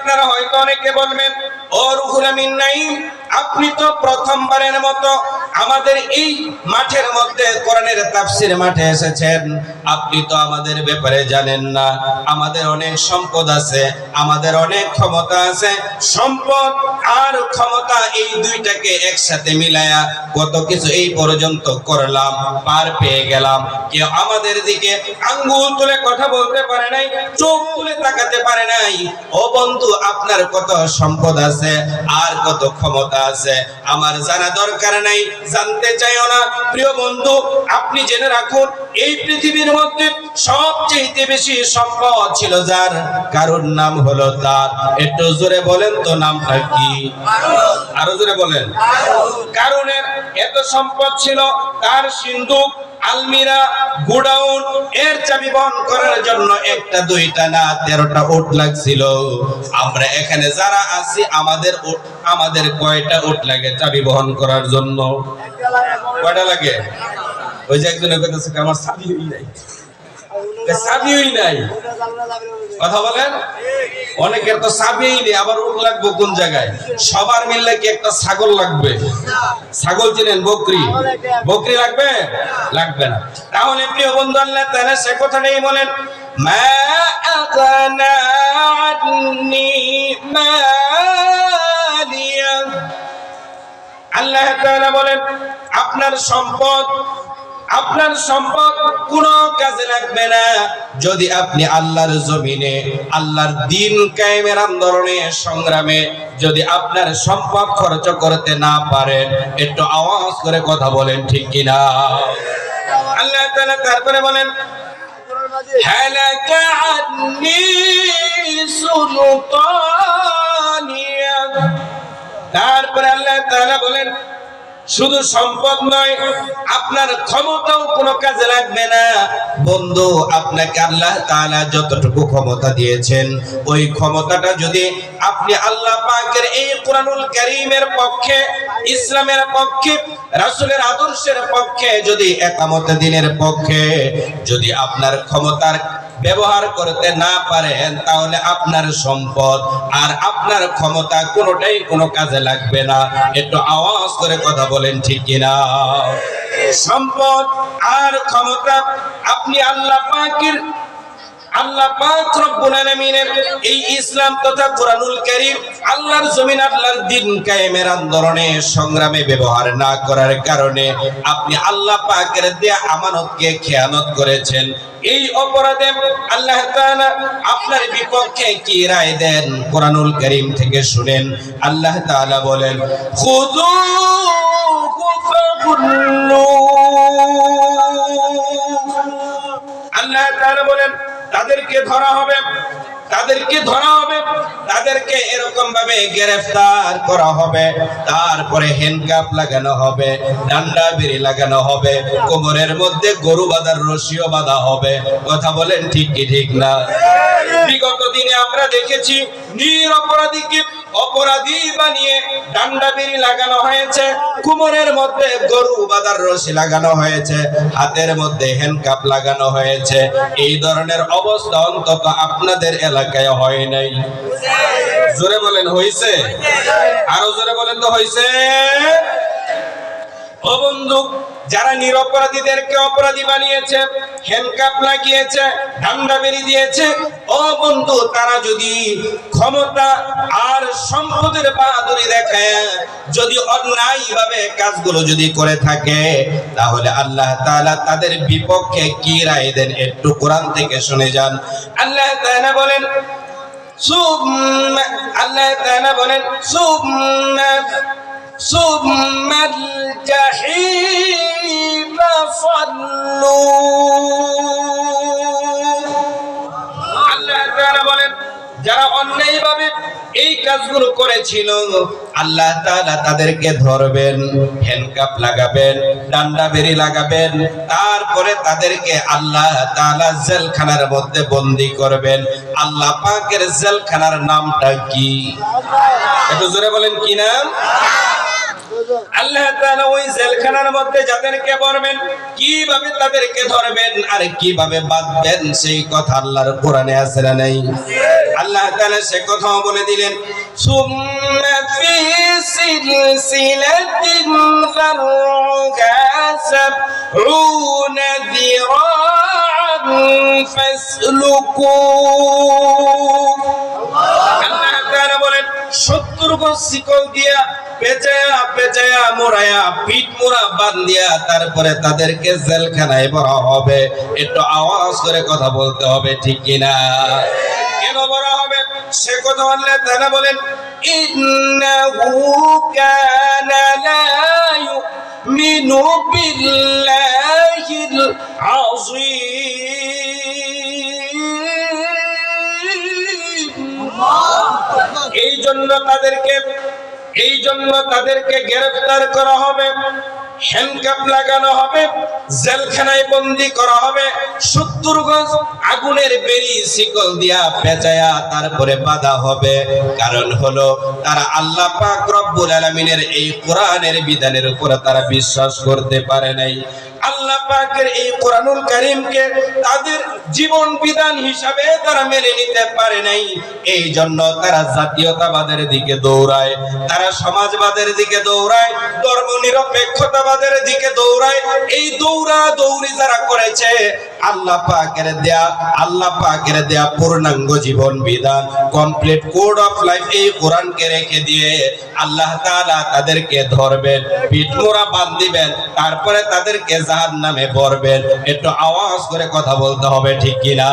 আপনারা হয়তো অনেকে বলবেন ও রুহুল আমিন নাইম আপনি তো প্রথমবারের মতো আমাদের এই মাঠের মধ্যে কোরআনের তাফসির মাঠে এসেছেন। আপনি তো আমাদের ব্যাপারে জানেন না। আমাদের অনেক সম্পদ আছে, আমাদের অনেক ক্ষমতা আছে। সম্পদ আর ক্ষমতা এই দুইটাকে একসাথে মিলায়া কত কিছু এই পর্যন্ত করলাম, পার পেয়ে গেলাম। কেউ আমাদের দিকে আঙ্গুল তুলে কথা বলতে পারে নাই, চোখ তুলে তাকাতে পারে নাই। ও বন্ধু, আপনার কত সম্পদ আছে, আর কত ক্ষমতা আছে? আমার জানা দরকার নাই। জানতে চাইও না। প্রিয় বন্ধু আপনি জেনে রাখুন এই পৃথিবীর মধ্যে সবচেয়ে বেশি সম্পদ ছিল যার কারোর নাম হলো তার। একটু জোরে বলেন তো নামটা কি? আরও জোরে বলেন। কারণের এত সম্পদ ছিল তার সিন্ধুক আলমিরা গুডাউন এর চাবি বহন করার জন্য একটা, দুইটা না, তেরোটা ওট লাগছিল। আমরা এখানে যারা আছি, আমাদের আমাদের কয়টা ওট লাগে চাবি বহন করার জন্য? কয়টা লাগে? ওই যে একজনের কথা আমার চাবিই নাই আবার কোন জায়গায়? সবার মিললে কি একটা ছাগল লাগবে? ছাগল চিনেন, বকরি? বকরি লাগবে? লাগবে না। তাহলে প্রিয় বন্ধু আল্লাহ তাআলা সে কথাটাই বলেন, মা আল্লাহ বলেন, আপনার সম্পদ আপনার সম্পদ কোনো কাজে লাগবে না যদি আপনি আল্লাহর জমিনে আল্লাহর দিন কায়েমের আন্দোলনে সংগ্রামে যদি আপনার সম্পদ খরচ করতে না পারেন একটু আওয়াজ করে কথা বলেন ঠিক কিনা আল্লাহ তাআলা তারপরে বলেন هلك عني سلطانيا তারপরে আল্লাহ তাআলা বলেন শুধু সম্পদ নয়, আপনার ক্ষমতাও কোনো কাজে লাগবে না। বন্ধু, আপনাকে আল্লাহ তাআলা যতটুকু ক্ষমতা দিয়েছেন, ওই ক্ষমতাটা যদি আপনি আল্লাহ পাকের এই কোরআনুল কারীমের পক্ষে, ইসলামের পক্ষে, রাসূলের আদর্শের পক্ষে, যদি একামত দিনের পক্ষে, যদি আপনার ক্ষমতার ব্যবহার করতে না পারেন, তাহলে আপনার সম্পদ আর আপনার ক্ষমতা কোনোটাই কোনো কাজে লাগবে না। একটু আওয়াজ করে কথা বলেন ঠিক কিনা? সম্পদ আর ক্ষমতা আপনি আল্লাহ পাকের আল্লাহ পাক রব্বুল আলামিনের এই ইসলাম তথা কোরআনুল কারীম আল্লাহর জমিন, আল্লাহর দিন কায়েমের আন্দোলনে সংগ্রামে ব্যবহার না করার কারণে আপনি আল্লাহ পাকের দেয়া আমানতকে খেয়ানত করেছেন। এই অপরাধে আল্লাহ আপনার বিপক্ষে কি রায় দেন? কোরআনুল কারীম থেকে শুনেন। আল্লাহ তাআলা বলেন খুযুহু আল্লাহ তাআলা বলেন তাদেরকে ধরা হবে তাদেরকে ধরা হবে তাদেরকে এরকম ভাবে গ্রেফতার করা হবে তারপরে হ্যান্ডকাপ লাগানো হবে ডান্ডা বেরি লাগানো হবে কোমরের মধ্যে গরু বাঁধার রশিও বাঁধা হবে। কথা বলেন ঠিক কি ঠিক না? বিগত দিনে আমরা দেখেছি নির অপরাধীকে অপরাধী বানিয়ে ডান্ডা বেরি লাগানো হয়েছে, কোমরের মধ্যে গরু বাঁধার রশি লাগানো হয়েছে, হাতের মধ্যে হ্যান্ডকাপ লাগানো হয়েছে। এই ধরনের অবস্থা অন্তত আপনাদের এলাকায় হয় নাই। জোরে বলেন, হইছে? আরও জোরে বলেন তো, হইছে? ও বন্ধু, যারা নিরপরাধীদেরকে অপরাধী বানিয়েছে হ্যান্ডকাপ লাগিয়েছে ঠান্ডা বেরি দিয়েছে ও বন্ধু তারা যদি ক্ষমতা আর সম্পদের বাহাদুরি দেখায় যদি অন্যায় ভাবে কাজগুলো যদি করে থাকে তাহলে আল্লাহ তাআলা তাদের বিপক্ষে কি রায় দেন একটু কোরআন থেকে শুনে যান আল্লাহ তাআলা বলেন ثم আল্লাহ তাআলা বলেন ثم ثم الجحيم صلوا এই কাজগুলো করেছিল, আল্লাহ তাআলা তাদেরকে ধরবেন হ্যান্ডকাপ লাগাবেন, ডান্ডা বেরি লাগাবেন, তারপরে তাদেরকে আল্লাহ তাআলা জেলখানার মধ্যে বন্দি করবেন। আল্লাহ পাকের জেলখানার নামটা কি? একটু জোরে বলেন কি নাম? আল্লাহ তাআলা ওই জেলখানার মধ্যে যাদেরকে বলবেন কীভাবে তাদেরকে ধরবেন আর কীভাবে বাঁধবেন সেই কথা আল্লাহর কোরআনে আছে না নাই? আল্লাহ তাআলা সে কথাও বলে দিলেন, সুম্মা ফি সিলসিলাতিন যারউহা সাবউনা যিরাআন ফাসলুকু। বলেন 70 গজ শিকল দিয়া পেঁচায়া পেঁচায়া মোড়ায়া মোড়া বান্ধিয়া তারপরে তাদেরকে জেলখানায় ভরা হবে। একটু আওয়াজ করে কথা বলতে হবে, ঠিক কিনা? কেন ভরা হবে? সে কথা আল্লাহ তাআলা বলেন, ইন্নাহু বিল্লাহিল আযীম। এই জন্য তাদেরকে এই জন্য তাদেরকে গ্রেফতার করা হবে। হ্যান্ডকাপ লাগানো হবে, জেলখানায় বন্দি করা হবে, সত্তর গজ আগুনের বেরি শিকল দিয়া পেঁচায়া তারপরে বাধা হবে। কারণ হলো, তারা আল্লাহ পাক রব্বুল আলামিনের এই কোরআনের বিধানের উপরে তারা বিশ্বাস করতে পারে নাই। আল্লাহ পাকের এই কোরআনুল কারীমকে তাদের জীবন বিধান হিসাবে তারা মেনে নিতে পারে নাই। এই জন্য তারা জাতীয়তাবাদের দিকে দৌড়ায়, তারা সমাজবাদের দিকে দৌড়ায় ধর্ম নিরপেক্ষতাবাদের দিকে দৌড়ায়। এই দৌড়া দৌড়ি যারা করেছে, আল্লাহ পাকের দেয়া, আল্লাহ পাকের দেয়া পূর্ণাঙ্গ জীবন বিধান কমপ্লিট কোড অফ লাইফ এই কোরআনকে রেখে দিয়ে আল্লাহ তাআলা তাদেরকে ধরবেন, পিঠমোড়া বাঁধ দিবেন তারপরে তাদেরকে জাহান্নামে ভরবেন। একটু আওয়াজ করে কথা বলতে হবে, ঠিক কিনা?